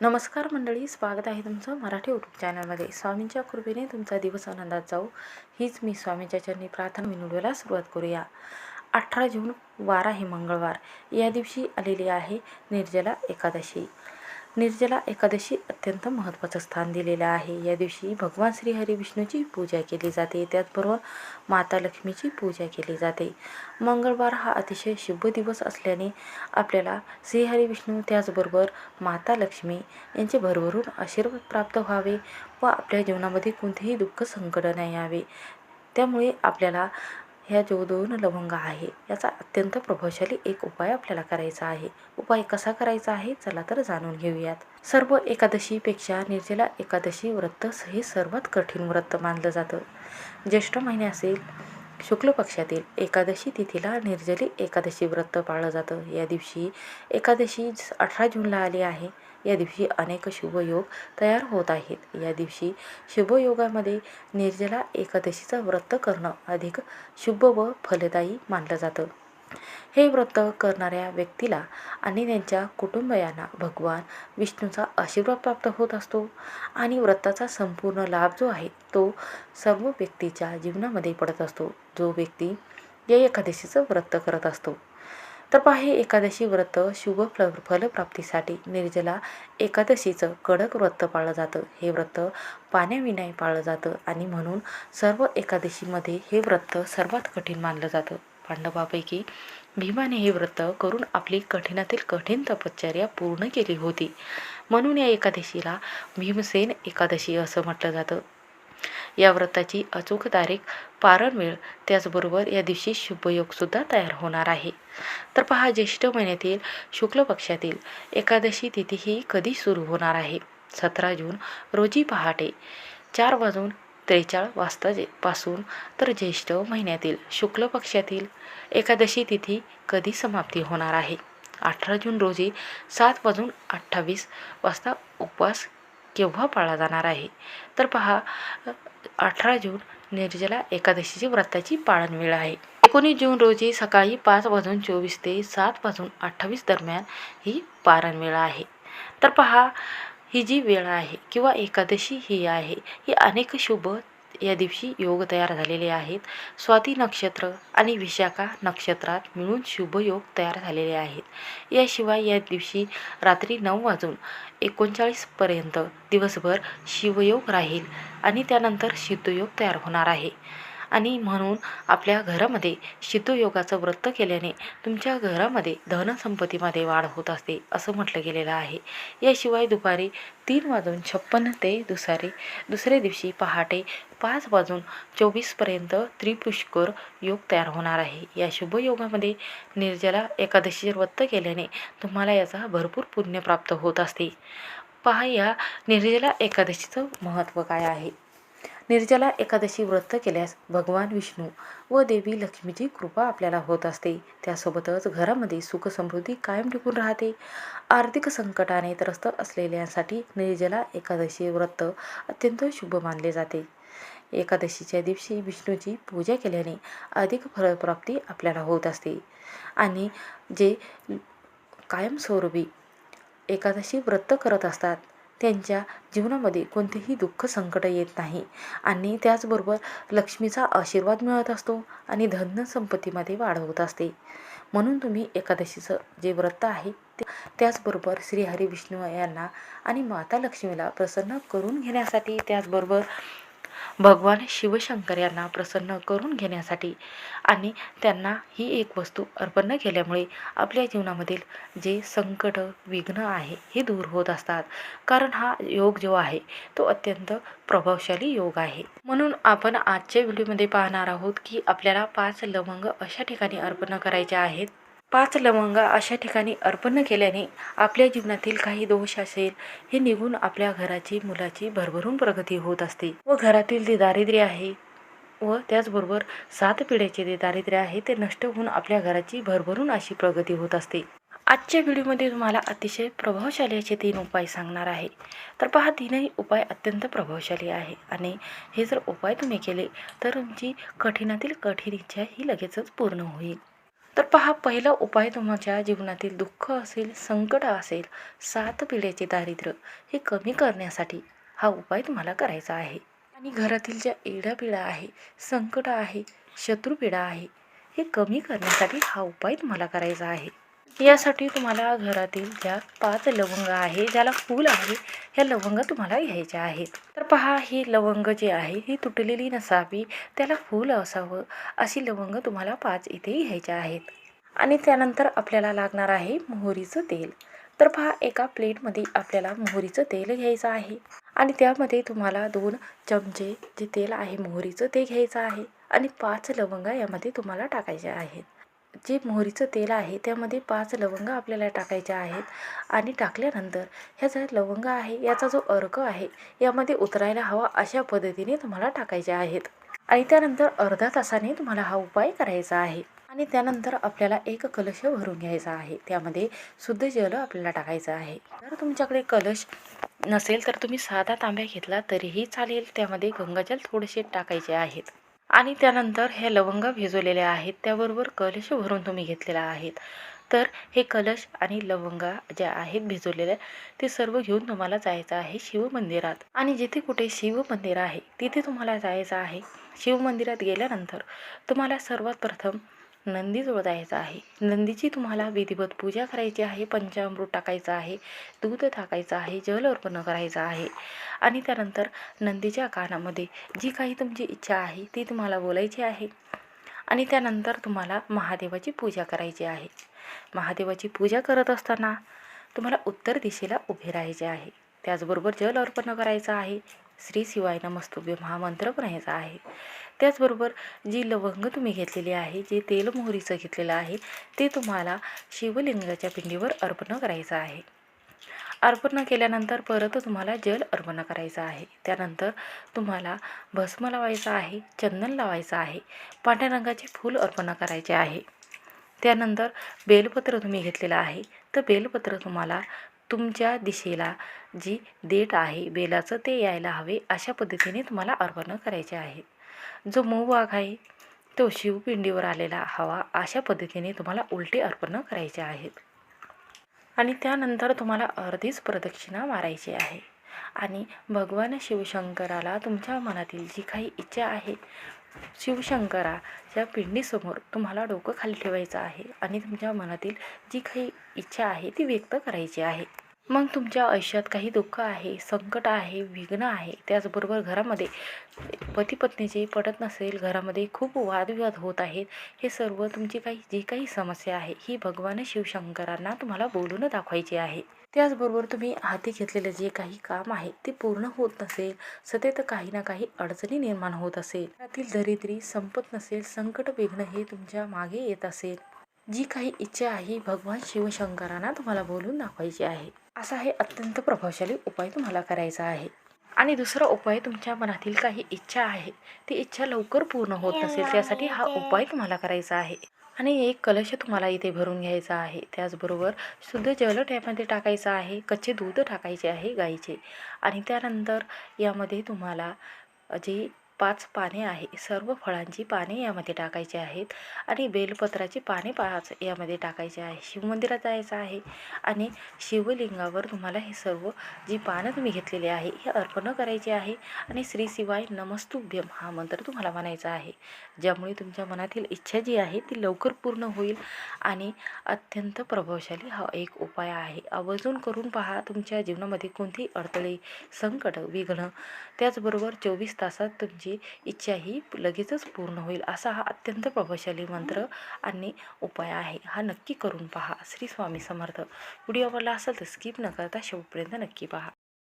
नमस्कार मंडळी स्वागत आहे तुमचं मराठी यूट्यूब चॅनलमध्ये स्वामींच्या कृपेने तुमचा दिवस आनंदात जाऊ हीच मी स्वामींच्या चरणी प्रार्थना व्हिडिओला सुरुवात करूया. अठरा जून वार आहे मंगळवार. या दिवशी आलेली आहे निर्जला एकादशी. निर्जला एकादशी अत्यंत महत्त्वाचं स्थान दिलेलं आहे. या दिवशी भगवान श्री विष्णूची पूजा केली जाते. त्याचबरोबर माता लक्ष्मीची पूजा केली जाते. मंगळवार हा अतिशय शुभ दिवस असल्याने आपल्याला श्री विष्णू त्याचबरोबर माता लक्ष्मी यांचे भरभरून आशीर्वाद प्राप्त व्हावे व आपल्या जीवनामध्ये कोणतेही दुःख संकट नाही यावे. त्यामुळे आपल्याला ह्या जो दोन लवंग आहे याचा अत्यंत प्रभावशाली एक उपाय आपल्याला करायचा आहे. उपाय कसा करायचा आहे? चला तर जाणून घेऊयात. सर्व एकादशीपेक्षा निर्जला एकादशी व्रत हे सर्वात कठीण व्रत मानलं जातं. ज्येष्ठ महिने असेल शुक्ल पक्षातील एकादशी तिथीला निर्जली एकादशी व्रत पाळलं जातं. या दिवशी एकादशी अठरा जूनला आली आहे. या दिवशी अनेक शुभयोग तयार होत आहेत. या दिवशी शुभयोगामध्ये निर्जला एकादशीचं व्रत करणं अधिक शुभ व फलदायी मानलं जातं. हे व्रत करणाऱ्या व्यक्तीला आणि त्यांच्या कुटुंबयांना भगवान विष्णूचा आशीर्वाद प्राप्त होत असतो. आणि व्रताचा संपूर्ण लाभ जो आहे तो सर्व व्यक्तीच्या जीवनामध्ये पडत असतो. जो व्यक्ती या एकादशीचं व्रत करत असतो. तर पहा हे एकादशी व्रत शुभ फल फलप्राप्तीसाठी निर्जला एकादशीचं कडक व्रत पाळलं जातं. हे व्रत पाण्याविनाय पाळलं जातं आणि म्हणून सर्व एकादशीमध्ये हे व्रत सर्वात कठीण मानलं जातं. पांडवापैकी भीमाने हे व्रत करून आपली कठीणातील कठीण तपश्चर्या पूर्ण केली होती. म्हणून या एकादशीला भीमसेन एकादशी असं म्हटलं जातं. या व्रताची अचूक तारीख पारण वेळ त्याचबरोबर या दिवशी शुभयोगसुद्धा तयार होणार आहे. तर पहा ज्येष्ठ महिन्यातील शुक्ल पक्षातील एकादशी तिथी ही कधी सुरू होणार आहे? सतरा जून रोजी पहाटे चार वाजून त्रेचाळ वाजता जे पासून तर ज्येष्ठ महिन्यातील शुक्ल पक्षातील एकादशी तिथी कधी समाप्ती होणार आहे? अठरा जून रोजी सात वाजून अठ्ठावीस वाजता उपवास केव्हा पाळला जाणार आहे? तर पहा अठरा जून निर्जला एकादशीची व्रताची पाळण वेळ आहे. एकोणीस जून रोजी सकाळी पाच वाजून चोवीस ते सात वाजून अठ्ठावीस दरम्यान ही पारण वेळ आहे. तर पहा ही जी वेळ आहे किंवा एकादशी ही आहे ही अनेक शुभ या दिवशी योग तयार झालेले आहेत. स्वाती नक्षत्र आणि विशाखा नक्षत्रात मिळून शुभ योग तयार झालेले आहेत. याशिवाय या दिवशी रात्री नऊ वाजून एकोणचाळीसपर्यंत दिवसभर शिवयोग राहील आणि त्यानंतर सिद्धयोग तयार होणार आहे. आणि म्हणून आपल्या घरामध्ये सिद्धयोगाचं व्रत केल्याने तुमच्या घरामध्ये धनसंपत्तीमध्ये वाढ होत असते असं म्हटलं गेलेलं आहे. याशिवाय दुपारी तीन वाजून छप्पन्न ते दुसारे दुसऱ्या दिवशी पहाटे पाच वाजून चोवीसपर्यंत त्रिपुष्कर योग तयार होणार आहे. या शुभयोगामध्ये निर्जला एकादशीचे व्रत केल्याने तुम्हाला याचा भरपूर पुण्य प्राप्त होत असते. पहा या निर्जला एकादशीचं महत्त्व काय आहे? निर्जला एकादशी व्रत केल्यास भगवान विष्णू व देवी लक्ष्मीची कृपा आपल्याला होत असते. त्यासोबतच घरामध्ये सुख समृद्धी कायम टिकून राहते. आर्थिक संकटाने त्रस्त असलेल्यांसाठी निर्जला एकादशी व्रत अत्यंत शुभ मानले जाते. एकादशीच्या दिवशी विष्णूची पूजा केल्याने अधिक फलप्राप्ती आपल्याला होत असते. आणि जे कायमस्वरूपी एकादशी व्रत करत असतात त्यांच्या जीवनामध्ये कोणतेही दुःख संकट येत नाही. आणि त्याचबरोबर लक्ष्मीचा आशीर्वाद मिळत असतो आणि धन संपत्तीमध्ये वाढ होत असते. म्हणून तुम्ही एकादशीचं जे व्रत आहे ते त्याचबरोबर श्रीहरी विष्णू यांना आणि माता लक्ष्मीला प्रसन्न करून घेण्यासाठी त्याचबरोबर भगवान शिवशंकर यांना प्रसन्न करून घेण्यासाठी आणि त्यांना ही एक वस्तू अर्पण केल्यामुळे आपल्या जीवनामधील जे संकट विघ्न आहे हे दूर होत असतात. कारण हा योग जो आहे तो अत्यंत प्रभावशाली योग आहे. म्हणून आपण आजच्या व्हिडिओमध्ये पाहणार आहोत की आपल्याला पाच लवंग अशा ठिकाणी अर्पण करायचे आहेत. पाच लवंगा अशा ठिकाणी अर्पण केल्याने आपल्या जीवनातील काही दोष असेल हे निघून आपल्या घराची मुलाची भरभरून प्रगती होत असते व घरातील जे दारिद्र्य आहे व त्याचबरोबर सात पिढ्याचे जे दारिद्र्य आहे ते नष्ट होऊन आपल्या घराची भरभरून अशी प्रगती होत असते. आजच्या व्हिडिओमध्ये तुम्हाला अतिशय प्रभावशाली असे तीन उपाय सांगणार आहे. तर पहा तीनही उपाय अत्यंत प्रभावशाली आहे आणि हे जर उपाय तुम्ही केले तर तुमची कठीणातील कठीण इच्छा ही लगेचच पूर्ण होईल. तर पहा पहिला उपाय तुमच्या जीवनातील दुःख असेल संकट असेल सात पिढ्याचे दारिद्र्य हे कमी करण्यासाठी हा उपाय तुम्हाला करायचा आहे. आणि घरातील ज्या एडापिडा आहे संकट आहे शत्रुपीडा आहे हे कमी करण्यासाठी हा उपाय तुम्हाला करायचा आहे. यासाठी तुम्हाला घरातील ज्या पाच लवंग आहे ज्याला फूल आहे ह्या लवंग तुम्हाला घ्यायच्या आहेत. तर पहा ही लवंग जी आहे ही तुटलेली नसावी त्याला फूल असावं अशी लवंग तुम्हाला पाच इथे घ्यायच्या आहेत. आणि त्यानंतर आपल्याला लागणार आहे मोहरीचं तेल. तर पहा एका प्लेटमध्ये आपल्याला मोहरीचं तेल घ्यायचं आहे. आणि त्यामध्ये तुम्हाला दोन चमचे जे तेल आहे मोहरीचं ते घ्यायचं आहे. आणि पाच लवंगा यामध्ये तुम्हाला टाकायच्या आहेत. जे मोहरीचं तेल आहे त्यामध्ये पाच लवंग आपल्याला टाकायच्या आहेत आणि टाकल्यानंतर ह्याचा लवंग आहे याचा जो अर्क आहे यामध्ये उतरायला हवा अशा पद्धतीने तुम्हाला टाकायच्या आहेत. आणि त्यानंतर अर्धा तासाने तुम्हाला हा उपाय करायचा आहे. आणि त्यानंतर आपल्याला एक कलश भरून घ्यायचा आहे. त्यामध्ये शुद्ध जल आपल्याला टाकायचं आहे. जर तुमच्याकडे कलश नसेल तर तुम्ही साधा तांब्या घेतला तरीही चालेल. त्यामध्ये गंगाजल थोडेसे टाकायचे आहेत. आणि त्यानंतर हे लवंग भिजवलेल्या आहेत. त्याबरोबर कलश भरून तुम्ही घेतलेला आहेत. तर हे कलश आणि लवंगा ज्या आहेत भिजवलेल्या ते सर्व घेऊन तुम्हाला जायचं आहे शिवमंदिरात. आणि जिथे कुठे शिवमंदिर आहे तिथे तुम्हाला जायचं आहे. शिवमंदिरात गेल्यानंतर तुम्हाला सर्वात प्रथम नंदीजवळ जायचं आहे. नंदीची तुम्हाला विधिवत पूजा करायची आहे पंचामृत टाकायचं आहे दूध टाकायचं आहे जल अर्पण करायचं आहे. आणि त्यानंतर नंदीच्या कानामध्ये जी काही तुमची इच्छा आहे ती तुम्हाला बोलायची आहे. आणि त्यानंतर तुम्हाला महादेवाची पूजा करायची आहे. महादेवाची पूजा करत असताना तुम्हाला उत्तर दिशेला उभे राहायचे आहे. त्याचबरोबर जल अर्पण करायचं आहे. श्री शिवाय नमस्तुभ्य महामंत्र म्हणायचा आहे. त्याचबरोबर जी लवंग तुम्ही घेतलेली आहे जे तेल मोहरीचं घेतलेलं आहे ते तुम्हाला शिवलिंगाच्या पिंडीवर अर्पण करायचं आहे. अर्पण केल्यानंतर परत तुम्हाला जल अर्पण करायचं आहे. त्यानंतर तुम्हाला भस्म लावायचं आहे चंदन लावायचं आहे पांढऱ्या रंगाचे फूल अर्पण करायचे आहे. त्यानंतर बेलपत्र तुम्ही घेतलेलं आहे. तर बेलपत्र तुम्हाला तुमच्या दिशेला जी देठ आहे बेलाचं ते यायला हवे अशा पद्धतीने तुम्हाला अर्पण करायचे आहे. जो मऊ वाघ आहे तो शिवपिंडीवर आलेला हवा अशा पद्धतीने तुम्हाला उलटे अर्पण करायचे आहेत. आणि त्यानंतर तुम्हाला अर्धीच प्रदक्षिणा मारायची आहे. आणि भगवान शिवशंकराला तुमच्या मनातील जी काही इच्छा आहे शिवशंकराच्या पिंडीसमोर तुम्हाला डोकं खाली ठेवायचं आहे. आणि तुमच्या मनातील जी काही इच्छा आहे ती व्यक्त करायची आहे. मग तुमच्या आयुष्यात काही दुःख आहे संकट आहे विघ्न आहे त्याचबरोबर घरामध्ये पती पत्नीचे पटत नसेल घरामध्ये खूप वादविवाद होत आहेत हे सर्व तुमची काही जी काही समस्या आहे ही भगवान शिवशंकरांना तुम्हाला बोलून दाखवायची आहे. त्याचबरोबर तुम्ही हाती घेतलेलं जे काही काम आहे ते पूर्ण होत नसेल सतत काही ना काही अडचणी निर्माण होत असेल त्यातील दरिद्री संपत नसेल संकट विघ्न हे तुमच्या मागे येत असेल. जी काही इच्छा आहे भगवान शिवशंकरांना तुम्हाला बोलून दाखवायची आहे. असा हे अत्यंत प्रभावशाली उपाय तुम्हाला करायचा आहे. आणि दुसरा उपाय तुमच्या मनातील काही इच्छा आहे ती इच्छा लवकर पूर्ण होत नसेल त्यासाठी हा उपाय तुम्हाला करायचा आहे. आणि एक कलश तुम्हाला इथे भरून घ्यायचा आहे. त्याचबरोबर शुद्ध जल त्यामध्ये टाकायचं आहे कच्चे दूध टाकायचे आहे गाईचे. आणि त्यानंतर यामध्ये तुम्हाला जे पाच पाने आहे. सर्व फळांची पाने यामध्ये टाकायची आहेत आणि बेलपत्राची पाने पाच यामध्ये टाकायचे आहे. शिवमंदिरात जायचं आहे आणि शिवलिंगावर तुम्हाला हे सर्व जी पानं तुम्ही घेतलेली आहे हे अर्पण करायचे आहे आणि श्री शिवाय नमस्तुभ्यम हा मंत्र तुम्हाला म्हणायचा आहे. ज्यामुळे तुमच्या मनातील इच्छा जी आहे ती लवकर पूर्ण होईल आणि अत्यंत प्रभावशाली हा एक उपाय आहे. आवर्जून करून पहा तुमच्या जीवनामध्ये कोणती अडथळे संकट विघ्न त्याचबरोबर चोवीस तासात तुमची तुमची इच्छा ही लगेचच पूर्ण होईल असा हा अत्यंत प्रभावशाली मंत्र आणि उपाय आहे. हा नक्की करून पहा. श्री स्वामी समर्थ. व्हिडिओ आवडला असेल तर स्किप न करता शेवटपर्यंत नक्की पहा.